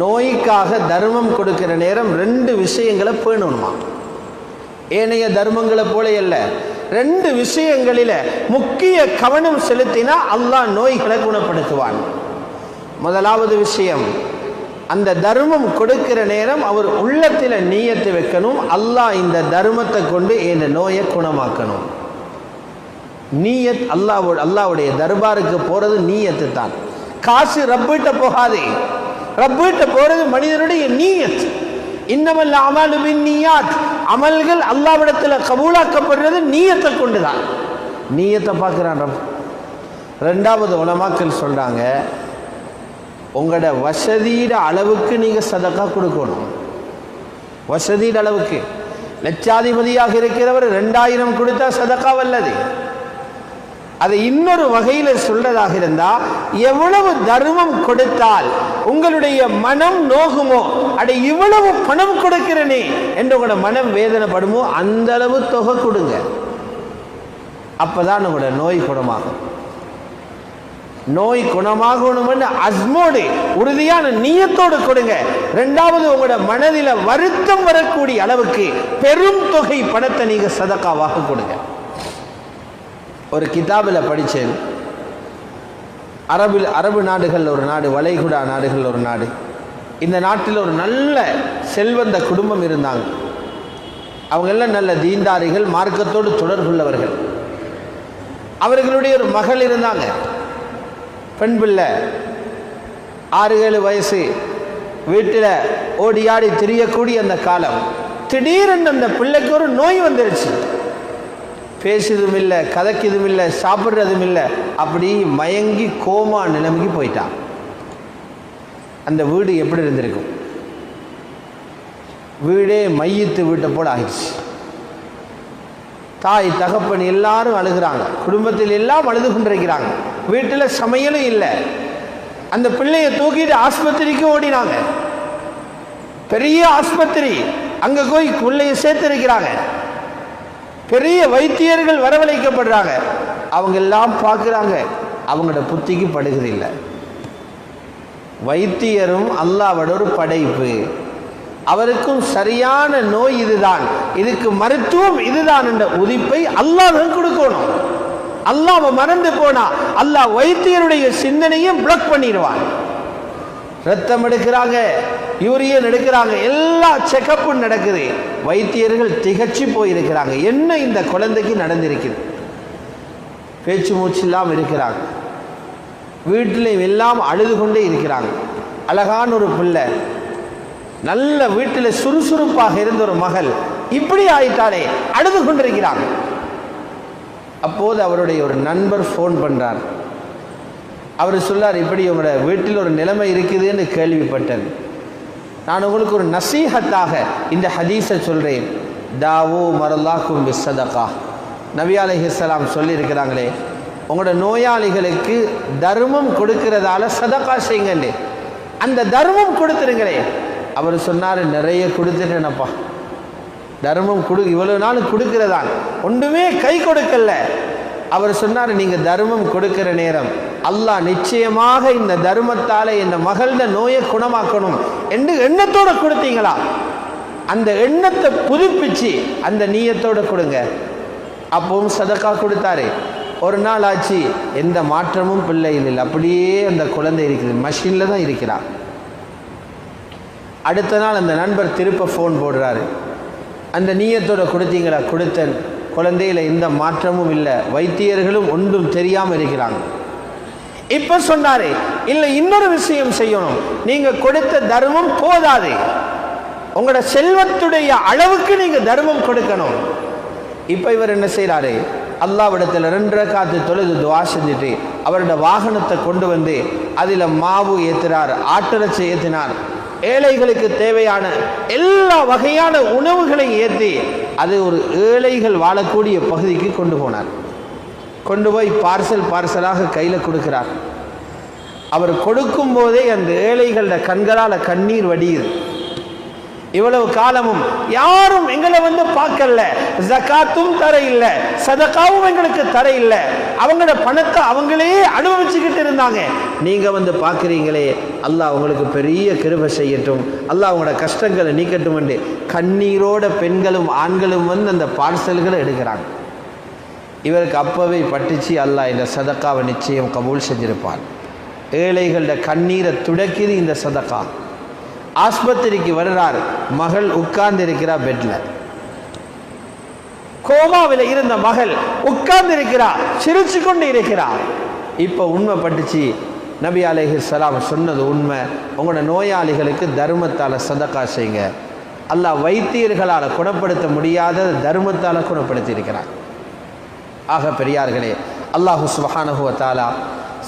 நோய்க்காக தர்மம் கொடுக்கிற நேரம் ரெண்டு விஷயங்களை பேணணுமா? ஏனைய தர்மங்களை போல அல்ல. ரெண்டு விஷயங்களில முக்கிய கவனம் செலுத்தினா அல்லாஹ் நோய்களை குணப்படுத்துவான். முதலாவது விஷயம் அந்த தர்மம் கொடுக்கிற நேரம் அவர் உள்ளத்தில் நீயத்து வைக்கணும் அல்லாஹ் இந்த தர்மத்தை கொண்டு என் நோயை குணமாக்கணும். நீயத் அல்லாவோட அல்லாவுடைய தர்பாருக்கு போறது நீயத்து தான் காசு ரப்பிட்ட போகாதே. ரப்பிட்ட போறது மனிதனுடைய நீயத். இன்னமல்ல அமலு நீயாத். அமல்கள் அல்லாவிடத்தில் கபூலாக்கப்படுறது நீயத்தை கொண்டுதான். நீயத்தை பார்க்குறான் ரப். ரெண்டாவது உலமாக்கள் சொல்கிறாங்க உங்களோட வசதியிட அளவுக்கு நீங்கள் சதக்கா கொடுக்கணும். வசதியிட அளவுக்கு. லட்சாதிபதியாக இருக்கிறவர் ரெண்டாயிரம் கொடுத்தா சதக்கா வல்லது. அதை இன்னொரு வகையில் சொல்றதாக இருந்தா எவ்வளவு தர்மம் கொடுத்தால் உங்களுடைய மனம் நோகுமோ அட இவ்வளவு பணம் கொடுக்கிறனே என்று உங்களோட மனம் வேதனைப்படுமோ அந்த அளவு தொகை கொடுங்க. அப்பதான் உங்களோட நோய் குணமாகும். நோய் குணமாகணும்னு அஸ்மோடு உறுதியான நீயத்தோடு கொடுங்க. ரெண்டாவது உங்களோட மனதில் வருத்தம் வரக்கூடிய அளவுக்கு பெரும் தொகை பணத்தை நீங்க சதக்காவாக கொடுங்க. ஒரு கிதாபில் படித்தேன். அரபில் அரபு நாடுகள் ஒரு நாடு வளைகுடா நாடுகள் ஒரு நாடு. இந்த நாட்டில் ஒரு நல்ல செல்வந்த குடும்பம் இருந்தாங்க. அவங்க எல்லாம் நல்ல தீண்டாரிகள் மார்க்கத்தோடு தொடர்புள்ளவர்கள் அவர்களுடைய ஒரு மகள் இருந்தாங்க. பெண் பிள்ளை. ஆறு ஏழு வயசு. வீட்டில் ஓடியாடி திரியக்கூடிய அந்த காலம். திடீரென்று அந்த பிள்ளைக்கு ஒரு நோய் வந்துருச்சு. பேசுறதும் இல்லை கதைக்கிறதும் இல்லை சாப்பிட்றதும் இல்லை அப்படி மயங்கி கோமா நிலைமைக்கு போயிட்டான். அந்த வீடு எப்படி இருந்திருக்கும்? வீடே மையத்து வீட்டை போல ஆயிடுச்சு. தாய் தகப்பன் எல்லாரும் அழுகிறாங்க. குடும்பத்தில் எல்லாம் அழுது கொண்டிருக்கிறாங்க. வீட்டில் சமையலும் இல்லை. அந்த பிள்ளையை தூக்கிட்டு ஆஸ்பத்திரிக்கு ஓடினாங்க. பெரிய ஆஸ்பத்திரி. அங்கே போய் பிள்ளையை சேர்த்திருக்கிறாங்க. பெரிய வைத்தியர்கள் வரவழைக்கப்படுறாங்க. அவங்க எல்லாம் பார்க்குறாங்க. அவங்களோட புத்திக்கு படுகிறதில்லை வைத்தியரும் அல்லாவோட ஒரு படைப்பு. அவருக்கும் சரியான நோய் இதுதான். இதுக்கு மருத்துவம் இதுதான் என்ற உதிப்பை அல்லாஹ் கொடுக்கணும். அல்லாஹ் மறந்து போனா அல்லாஹ் வைத்தியருடைய சிந்தனையும் பிளக் பண்ணிடுவான். ரத்தம் எடுக்கிறாங்க யூரியன் எடுக்கிறாங்க எல்லா செக்கப்பும் நடக்குது. வைத்தியர்கள் திகச்சு போயிருக்கிறாங்க. என்ன இந்த குழந்தைக்கு நடந்திருக்குது? பேச்சு மூச்சு இல்லாமல் இருக்கிறாங்க. வீட்டிலையும் எல்லாம் அழுது கொண்டே இருக்கிறாங்க. அழகான ஒரு பிள்ளை. நல்ல வீட்டில் சுறுசுறுப்பாக இருந்த ஒரு மகள். இப்படி ஆயிட்டாலே அழுது கொண்டிருக்கிறாங்க. அப்போது அவருடைய ஒரு நண்பர் ஃபோன் பண்ணுறார் அவர் சொல்லார் இப்படி உங்களோட வீட்டில் ஒரு நிலைமை இருக்குதுன்னு கேள்விப்பட்டேன் நான் உங்களுக்கு ஒரு நசீகத்தாக இந்த ஹதீஸை சொல்கிறேன் தாவோ மரல்லாக்கும் பிஸ்ஸதகா. நபி அலைஹிஸ்ஸலாம் சொல்லியிருக்கிறாங்களே உங்களோட நோயாளிகளுக்கு தர்மம் கொடுக்கிறதால சதக்கா செய்யுங்கன்னு. அந்த தர்மம் கொடுத்துருங்களே. அவர் சொன்னார் நிறைய கொடுத்துட்டேனப்பா. தர்மம் கொடு இவ்வளவு நாள் கொடுக்கிறதான் ஒன்றுமே கை கொடுக்கல. அவர் சொன்னார் நீங்கள் தர்மம் கொடுக்கிற நேரம் அல்லாஹ் நிச்சயமாக இந்த தர்மத்தால இந்த மகள நோயை குணமாக்கணும் என்று எண்ணத்தோட கொடுத்தீங்களா? அந்த எண்ணத்தை புதுப்பிச்சு அந்த நீயத்தோட கொடுங்க. அப்பவும் சதக்கா கொடுத்தாரு. ஒரு நாள் ஆச்சு எந்த மாற்றமும் பிள்ளைகள் இல்லை. அப்படியே அந்த குழந்தை இருக்குது. மஷினில் தான் இருக்கிறார் அடுத்த நாள் அந்த நண்பர் திருப்ப ஃபோன் போடுறாரு. அந்த நீயத்தோட கொடுத்தீங்களா? கொடுத்தேன். குழந்தையில் எந்த மாற்றமும் இல்லை. வைத்தியர்களும் ஒன்றும் தெரியாமல் இருக்கிறாங்க. இப்ப சொன்னாரு இல்லை இன்னொரு விஷயம் செய்யணும். நீங்க கொடுத்த தர்மம் போதாது. உங்களோட செல்வத்துடைய அளவுக்கு நீங்க தர்மம் கொடுக்கணும். இப்ப இவர் என்ன செய்யறாரு அல்லாவிடத்தில் ரெண்டரை காத்து தொழுது துவா செஞ்சுட்டு அவரோட வாகனத்தை கொண்டு வந்து அதில் மாவு ஏற்றினார் ஆட்டிறச்சி ஏற்றினார் ஏழைகளுக்கு தேவையான எல்லா வகையான உணவுகளை ஏற்றி அது ஒரு ஏழைகள் வாழக்கூடிய பகுதிக்கு கொண்டு போனார். கொண்டு போய் பார்சல் பார்சலாக கையில் கொடுக்கிறார். அவர் கொடுக்கும் போதே அந்த ஏழைகளோட கண்களால் கண்ணீர் வடியுது. இவ்வளவு காலமும் யாரும் எங்களை வந்து பார்க்கல. ஜகாத்தும் தர இல்லை சதகாவும் எங்களுக்கு தர இல்லை அவங்களோட பணத்தை அவங்களே அனுபவிச்சுக்கிட்டு இருந்தாங்க. நீங்க வந்து பார்க்குறீங்களே அல்லாஹ் உங்களுக்கு பெரிய கிருபை செய்யட்டும். அல்லாஹ் அவங்களோட கஷ்டங்களை நீக்கட்டும் என்று கண்ணீரோட பெண்களும் ஆண்களும் வந்து அந்த பார்சல்களை எடுக்கிறாங்க. இவருக்கு அப்பவே பட்டுச்சு அல்லாஹ் இந்த சதக்காவை நிச்சயம் கபூல் செஞ்சிருப்பான். ஏழைகளோட கண்ணீரை துடைக்கிது இந்த சதக்கா. ஆஸ்பத்திரிக்கு வருகிறார் மகள் உட்கார்ந்து இருக்கிறா பெட்ல கோமாவில் இருந்த மகள் உட்கார்ந்து இருக்கிறா சிரிச்சு கொண்டு இருக்கிறா. இப்போ உண்மை பட்டுச்சு நபி அலைஹி சலாம் சொன்னது உண்மை. உங்களோட நோயாளிகளுக்கு தர்மத்தால் சதக்கா செய்யுங்க. அல்லாஹ் வைத்தியர்களால் குணப்படுத்த முடியாத தர்மத்தால் குணப்படுத்தி இருக்கிறான் ஆக பெரியார்களே அல்லாஹு சுபஹானஹு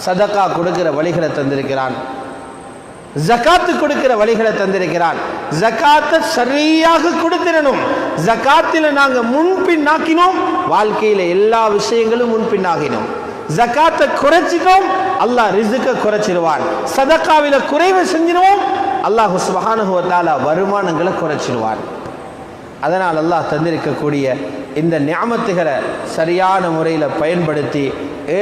சதக்கா கொடுக்கிற வழிகளை தந்திருக்கிறான். ஜகாத்து கொடுக்கிற வழிகளை தந்திருக்கிறான். ஜக்காத்தை சரியாக கொடுத்திடணும். ஜக்காத்தில் நாங்க முன்பின் ஆக்கினோம் வாழ்க்கையில எல்லா விஷயங்களும் முன்பின் ஆகினோம் ஜகாத்தை குறைச்சிட்டோம். அல்லாஹ் ரிசுக்க குறைச்சிடுவான் சதக்காவில குறைவு செஞ்சிடுவோம் அல்லாஹ் சுபஹானஹு வருமானங்களை குறைச்சிடுவான் அதனால் அல்லாஹ் தந்திருக்கக்கூடிய இந்த ஞாமத்துகளை சரியான முறையில் பயன்படுத்தி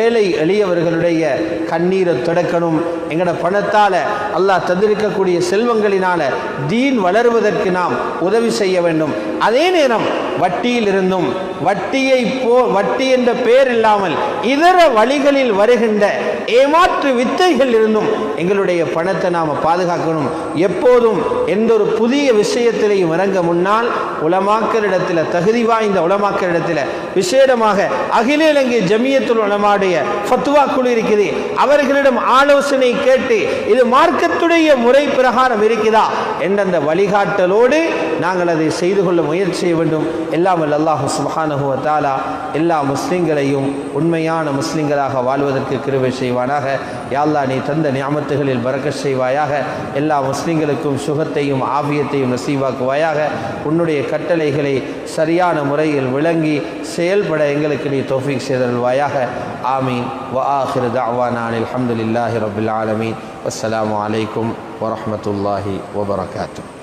ஏழை எளியவர்களுடைய கண்ணீரை தொடக்கணும். எங்களோட பணத்தால் அல்லாஹ் தந்திருக்கக்கூடிய செல்வங்களினால தீன் வளர்வதற்கு நாம் உதவி செய்ய வேண்டும். அதே நேரம் வட்டியில் இருந்தும் வட்டியை போ வட்டி என்ற பெயர் இல்லாமல் இதர வழிகளில் வருகின்ற ஏமாற்று வித்தைகள் இருந்தும் எங்களுடைய பணத்தை நாம் பாதுகாக்கணும். எப்போதும் எந்த ஒரு புதிய விஷயத்திலையும் இறங்க முன்னால் உலமாக்கரிடத்தில் தகுதி வாய்ந்த உலமாக்கரிடத்தில் விசேடமாக அகில இலங்கை ஜமியத்துல் உலமாடைய ஃபத்துவா குழு இருக்குது. அவர்களிடம் ஆலோசனை கேட்டு இது மார்க்கத்துடைய முறை பிரகாரம் இருக்குதா என்ற அந்த வழிகாட்டலோடு நாங்கள் அதை செய்து கொள்ள முயற்சி செய்ய வேண்டும். எல்லாம் வல்ல அல்லாஹ் சுப்ஹானஹு வ எல்லா முஸ்லீம்களையும் உண்மையான முஸ்லீம்களாக வாழ்வதற்கு கிருவை செய்வானாக. யாழ்லா நீ தந்த நியாமத்துகளில் பறக்க செய்வாயாக. எல்லா முஸ்லீம்களுக்கும் சுகத்தையும் ஆபியத்தையும் நசீவாக்குவாயாக. உன்னுடைய கட்டளைகளை சரியான முறையில் விளங்கி செயல்பட எங்களுக்கு நீ தௌஃபீக் செய்தல்வாயாக ஆமீன். வ ஆஹிரு தஅவானா அல்ஹம்துலில்லாஹி ரப்பில் ஆலமீன். வஸ்ஸலாமு அலைக்கும் வரஹ்மத்துல்லாஹி வபரகாத்துஹு